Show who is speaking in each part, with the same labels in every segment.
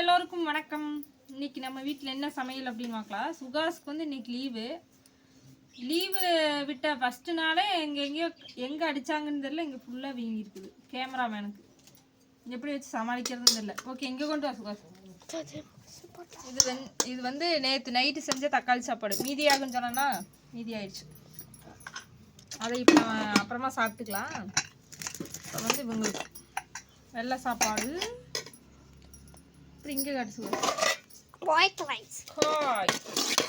Speaker 1: எல்லோருக்கும் வணக்கம். இன்னைக்கு நம்ம வீட்டில் என்ன சமையல் அப்படின்னு பார்க்கலாம் சுகாஸ்க்கு வந்து இன்னைக்கு லீவு. லீவு விட்ட ஃபஸ்ட்டு நாளே எங்கே எங்கேயோ எங்கே அடிச்சாங்கன்னு தெரில இங்கே ஃபுல்லாக வீங்கியிருக்குது கேமராமேனுக்கு எப்படி வச்சு சமாளிக்கிறதுன்னு தெரில ஓகே எங்கே கொண்டு வா சுகாஸ். இது வந் இது வந்து நேற்று நைட்டு செஞ்ச தக்காளி சாப்பாடு. மீதி ஆகுன்னு சொன்னோன்னா மீதி ஆயிடுச்சு. அதை இப்போ அப்புறமா சாப்பிட்டுக்கலாம். இப்போ வந்து இவங்களுக்கு. வெள்ளை சாப்பாடு. அப்புறம் இங்கே காட்டு சுகாஸ்
Speaker 2: ஒயிட் ரைஸ்
Speaker 1: காய்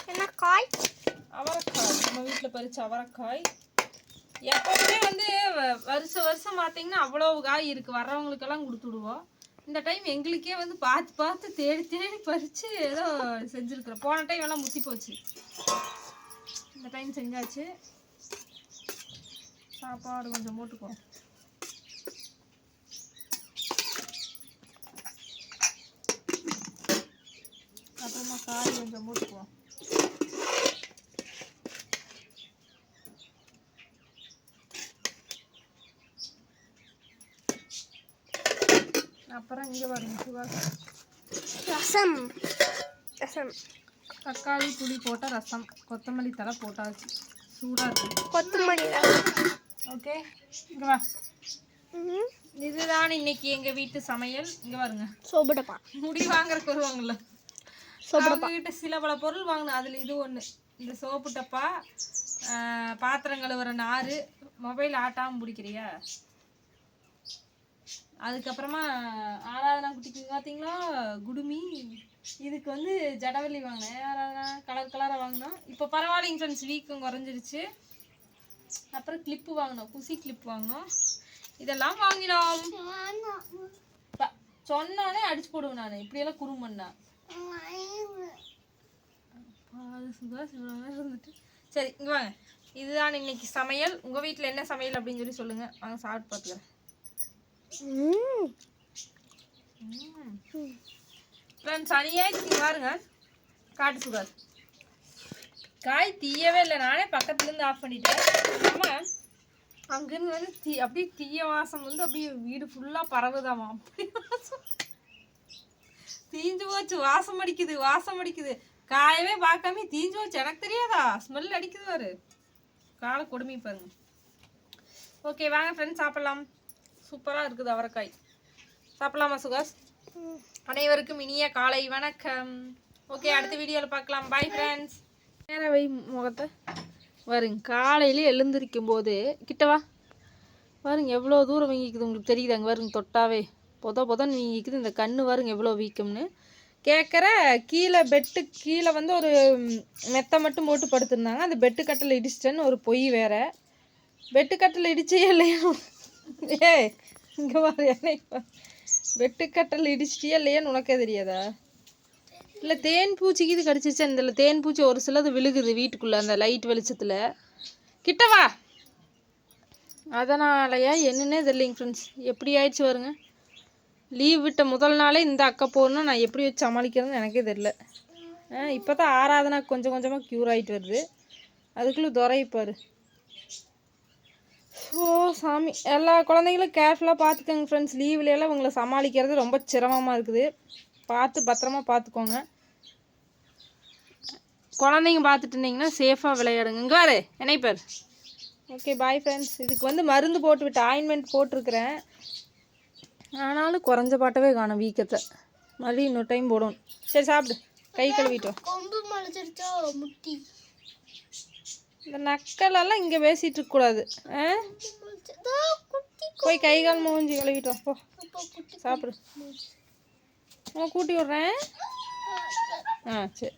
Speaker 2: என்ன காய்
Speaker 1: அவரைக்காய். நம்ம வீட்டில் பறிச்ச அவரைக்காய். எப்பவுமே வந்து வ- வருஷம் வருஷம் பார்த்தீங்கன்னா அவ்வளோ காய் இருக்குது வர்றவங்களுக்கெல்லாம் கொடுத்துடுவோம். இந்த டைம் எங்களுக்கே வந்து பார்த்து பார்த்து தேடி தேடி பறித்து ஏதோ செஞ்சுருக்குறோம். போன டைம் எல்லாம் முத்தி போச்சு. இந்த டைம் செஞ்சாச்சு. சாப்பாடு கொஞ்சம் போட்டுக்குவோம் அப்புறமா காய் கொஞ்சம் போட்டுக்குவோம் அப்புறம் இங்கே பாருங்க சுகாஸ்
Speaker 2: ரசம். ரசம்.
Speaker 1: தக்காளி புளி போட்ட ரசம். கொத்தமல்லி தலை போட்டாச்சு. சூடாக இருக்கு.
Speaker 2: கொத்தமல்லி
Speaker 1: ஓகே இங்கே வா. இதுதான் இன்னைக்கு எங்கள் வீட்டு சமையல். இங்கே பாருங்க.
Speaker 2: சோபடப்பா
Speaker 1: முடி வாங்குறதுக்கு வருவாங்கல்ல. அவங்க கிட்ட சில பல பொருள் வாங்கணும் அதில் இது ஒன்று இந்த சோப்பு டப்பா பாத்திரம் கழுவுற நார் மொபைல் ஆட்டாமல் பிடிக்கிறியா அதுக்கப்புறமா ஆராதனா குட்டிக்கு பார்த்தீங்களா குடுமி. இதுக்கு வந்து ஜடவள்ளி வாங்கினேன். ஆராதனா கலர் கலராக வாங்கினோம். இப்போ பரவாயில்லைங்க ஃப்ரெண்ட்ஸ் வீக்கம் குறைஞ்சிருச்சு. அப்புறம் கிளிப்பு வாங்கினோம். குசி கிளிப் வாங்கினோம். இதெல்லாம் வாங்கினோம். சொன்னானே அடிச்சு போடுவேன் நான். இப்படியெல்லாம் குறும்பண்ணா பாரு சுகாஸ் இவ்வளோ நேரம் இருந்துட்டு சரி இங்கே வாங்க. இதுதான் இன்னைக்கு சமையல். உங்கள் வீட்டில் என்ன சமையல் அப்படின்னு சொல்லி சொல்லுங்கள் வாங்க சாப்பிட்டு பார்த்துக்கிறேன் ஃப்ரெண்ட்ஸ் அநியாயக்கு இங்கே பாருங்க. காட்டு சுகாஸ் காய் தீயவே இல்லை. நானே பக்கத்துலேருந்து ஆஃப் பண்ணிட்டேன். அம்மா அங்கேருந்து வந்து தீ அப்படியே தீய வாசம் வந்து அப்படியே வீடு ஃபுல்லாக பரவுதாமா. அப்படி வாசம். தீஞ்சு போச்சு. வாசம் அடிக்குது. வாசம் அடிக்குது. காயவே பார்க்காம தீஞ்சு வச்சு எனக்கு தெரியாதா? ஸ்மெல் அடிக்குது பாரு. காலை கொடுமை பாருங்க. ஓகே வாங்க ஃப்ரெண்ட்ஸ் சாப்பிடலாம். சூப்பராக இருக்குது அவரைக்காய். சாப்பிடலாமா சுகாஸ் அனைவருக்கும் இனிய காலை வணக்கம். ஓகே அடுத்த வீடியோவில் பார்க்கலாம். பாய் ஃப்ரெண்ட்ஸ் நேர வை முகத்தை. வருங்க. காலையில எழுந்திருக்கும் போது கிட்டவா வருங்க எவ்வளோ தூரம் வீங்கிக்குது உங்களுக்கு தெரியுதாங்க? வருங்க தொட்டாவே. பொத பொதன்னு வீங்கிக்குது. இந்த கண்ணு வருங்க எவ்வளோ வீக்கம்னு. கேட்குற கீழே பெட்டு கீழே வந்து ஒரு மெத்தை மட்டும் போட்டு படுத்திருந்தாங்க. அந்த பெட்டு கட்டில் இடிச்சிட்டேன்னு ஒரு பொய் வேற. பெட்டு கட்டில் இடிச்சே இல்லையா? ஏ இங்கே பாரு என்னை வெட்டு கட்டல் இடிச்சிட்டியா இல்லையான்னு உனக்கே தெரியாதா? இல்லை தேன் பூச்சிக்கு இது கடிச்சிச்சு அந்த தேன் பூச்சி ஒரு சிலது விழுகுது வீட்டுக்குள்ளே அந்த லைட் வெளிச்சத்தில். கிட்டவா அதனாலயா என்னன்னே தெரியலைங்க ஃப்ரெண்ட்ஸ் எப்படி ஆயிடுச்சு பாருங்க. லீவ் விட்ட முதல் நாளே இந்த அக்கா போகணுன்னா நான் எப்படி வச்சு சமாளிக்கிறதுன்னு எனக்கே தெரில இப்போ தான் ஆராதனா கொஞ்சம் கொஞ்சமாக க்யூர் ஆகிட்டு வருது. அதுக்குள்ளே துறைப்பாரு ஓ சாமி. எல்லா குழந்தைங்களும் கேர்ஃபுல்லாக பார்த்துக்கோங்க ஃப்ரெண்ட்ஸ் லீவ்லையெல்லாம் உங்களை சமாளிக்கிறது ரொம்ப சிரமமாக இருக்குது. பார்த்து பத்திரமா பார்த்துக்கோங்க. குழந்தைங்க பார்த்துட்டு இருந்தீங்கன்னா சேஃபாக விளையாடுங்க. இங்கே வாரு என்னை பேர். ஓகே பாய் ஃப்ரெண்ட்ஸ் இதுக்கு வந்து மருந்து போட்டு விட்டு ஆயின்மெண்ட் போட்டிருக்கிறேன். ஆனாலும் குறைஞ்ச பாட்டவே காணும் வீக்கத்தை மறுபடியும் இன்னொரு டைம் போடணும் சரி சாப்பிடு. கை கழுவிட்டோம்
Speaker 2: கொம்பு முளைச்சிருச்சோ முட்டி?
Speaker 1: இந்த நக்கலெல்லாம் இங்கே பேசிகிட்டு இருக்கக்கூடாது ஆ? போய் கை கால் மூஞ்சி கழுவிட்டோம் போ. சாப்பிடு. நான் கூட்டி விட்றேன். ஆ சரி.